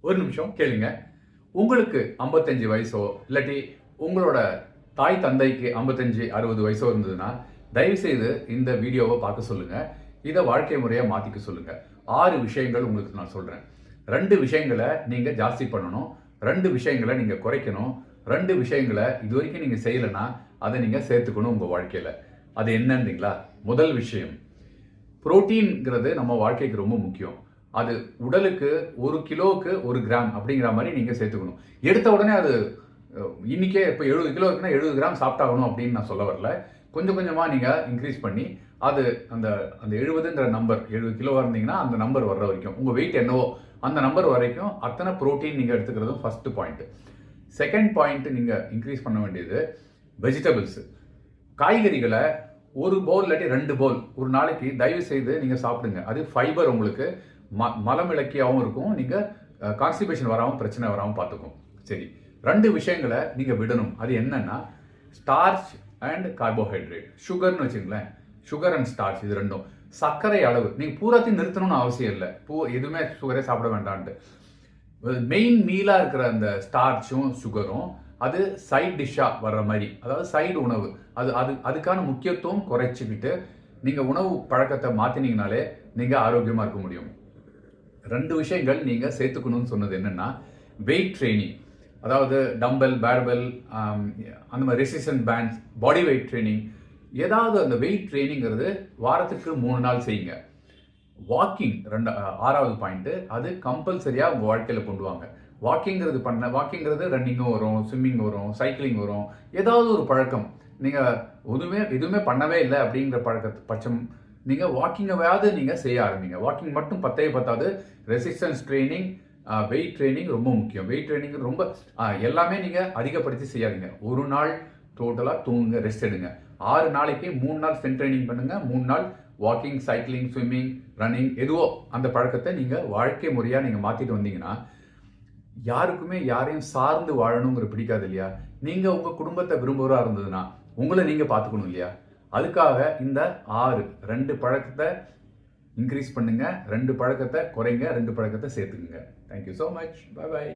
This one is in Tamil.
ஒரு நிமிஷம் கேளுங்க. உங்களுக்கு 55 வயசோ இல்லாட்டி உங்களோட தாய் தந்தைக்கு 55 அறுபது வயசோ இருந்ததுன்னா தயவு செய்து இந்த வீடியோவை பார்க்க சொல்லுங்க. இதை வாழ்க்கை முறையை மாத்திக்க சொல்லுங்க. ஆறு விஷயங்கள் உங்களுக்கு நான் சொல்றேன். ரெண்டு விஷயங்களை நீங்க ஜாஸ்தி பண்ணணும். ரெண்டு விஷயங்களை நீங்க குறைக்கணும். ரெண்டு விஷயங்களை இது வரைக்கும் நீங்க செய்யலைன்னா அதை நீங்க சேர்த்துக்கணும் உங்க வாழ்க்கையில. அது என்னன்றீங்களா? முதல் விஷயம். புரோட்டீன்ங்கிறது நம்ம வாழ்க்கைக்கு ரொம்ப முக்கியம். அது உடலுக்கு ஒரு கிலோவுக்கு ஒரு கிராம் அப்படிங்கிற மாதிரி நீங்கள் சேர்த்துக்கணும். எடுத்த உடனே அது இன்றைக்கே இன்னைக்கே இப்போ எழுபது கிலோ இருக்குன்னா எழுபது கிராம் சாப்பிட்டாகணும் அப்படின்னு நான் சொல்ல வரல. கொஞ்சம் கொஞ்சமாக நீங்கள் இன்க்ரீஸ் பண்ணி அது அந்த அந்த எழுபதுங்கிற நம்பர் எழுபது கிலோவாக இருந்தீங்கன்னா அந்த நம்பர் வர்ற வரைக்கும் உங்கள் வெயிட் என்னவோ அந்த நம்பர் வரைக்கும் அத்தனை புரோட்டீன் நீங்கள் எடுத்துக்கிறதும் ஃபஸ்ட்டு பாயிண்ட்டு செகண்ட் பாயிண்ட் நீங்கள் இன்க்ரீஸ் பண்ண வேண்டியது வெஜிடபிள்ஸு காய்கறிகளை ஒரு பவுல் இல்லாட்டி ரெண்டு பவுல் ஒரு நாளைக்கு தயவு செய்து நீங்கள் சாப்பிடுங்க. அது ஃபைபர் உங்களுக்கு ம மலம் இலக்கியாவும் இருக்கும் நீங்கள் கான்ஸ்டிபேஷன் வராமல் பிரச்சனை வராமல் பார்த்துக்கும். சரி. ரெண்டு விஷயங்களை நீங்கள் விடணும். அது என்னன்னா ஸ்டார்ச் அண்ட் கார்போஹைட்ரேட் சுகர்னு வச்சுங்களேன் சுகர் அண்ட் ஸ்டார்ச் இது ரெண்டும். சர்க்கரை அளவு. நீங்கள் பூராத்தையும் நிறுத்தணும்னு அவசியம் இல்லை. பூ எதுவுமே சுகரே சாப்பிட வேண்டான்ட்டு. மெயின் மீலாக இருக்கிற அந்த ஸ்டார்ச்சும் சுகரும் அது சைட் டிஷ்ஷாக வர்ற மாதிரி. அதாவது சைடு உணவு. அது அது அதுக்கான முக்கியத்துவம் குறைச்சிக்கிட்டு நீங்கள் உணவு பழக்கத்தை மாற்றினீங்கனாலே நீங்கள் ஆரோக்கியமாக இருக்க முடியும். ரெண்டு விஷயங்கள் நீங்கள் சேர்த்துக்கணும்னு சொன்னது என்னென்னா வெயிட் ட்ரைனிங் அதாவது டம்பல் பேர்பெல் um, அந்த மாதிரி resistant bands body weight training ஏதாவது அந்த வெயிட் ட்ரைனிங்கிறது வாரத்துக்கு மூணு நாள் செய்யுங்க. வாக்கிங் ரெண்டு ஆறாவது பாயிண்ட்டு அது கம்பல்சரியாக உங்கள் வாழ்க்கையில் கொண்டு வாங்க. வாக்கிங்கிறது பண்ண வாக்கிங்கிறது ரன்னிங்கும் வரும் ஸ்விம்மிங் வரும் சைக்கிளிங் வரும். ஏதாவது ஒரு பழக்கம். நீங்கள் எதுவுமே எதுவுமே பண்ணவே இல்லை அப்படிங்கிற பழக்க பட்சம் நீங்கள் வாக்கிங்காவது நீங்கள் செய்ய ஆரம்பிங்க. வாக்கிங் மட்டும் பத்தே பத்தாது ரெசிஸ்டன்ஸ் ட்ரைனிங் வெயிட் ட்ரைனிங் ரொம்ப முக்கியம். வெயிட் ட்ரைனிங் ரொம்ப எல்லாமே நீங்கள் அதிகப்படுத்தி செய்யாதீங்க. ஒரு நாள் டோட்டலாக தூங்குங்க ரெஸ்ட் எடுங்க. ஆறு நாளைக்கு மூணு நாள் ஸ்ட்ரென்த் ட்ரைனிங் பண்ணுங்கள் மூணு நாள் வாக்கிங் சைக்கிளிங் ஸ்விம்மிங் ரன்னிங் எதுவோ அந்த பழக்கத்தை நீங்கள் வாழ்க்கை முறையாக நீங்கள் மாற்றிட்டு வந்தீங்கன்னா யாருக்குமே யாரையும் சார்ந்து வாழணுங்கிற பிடிக்காது இல்லையா? நீங்கள் உங்கள் குடும்பத்தை விரும்புகிறா இருந்ததுன்னா உங்களை நீங்கள் பார்த்துக்கணும் இல்லையா? அதுக்காக இந்த ஆறு ரெண்டு பழக்கத்தை இன்க்ரீஸ் பண்ணுங்க ரெண்டு பழக்கத்தை குறைங்க ரெண்டு பழக்கத்தை சேர்த்துக்குங்க. Thank you so much bye bye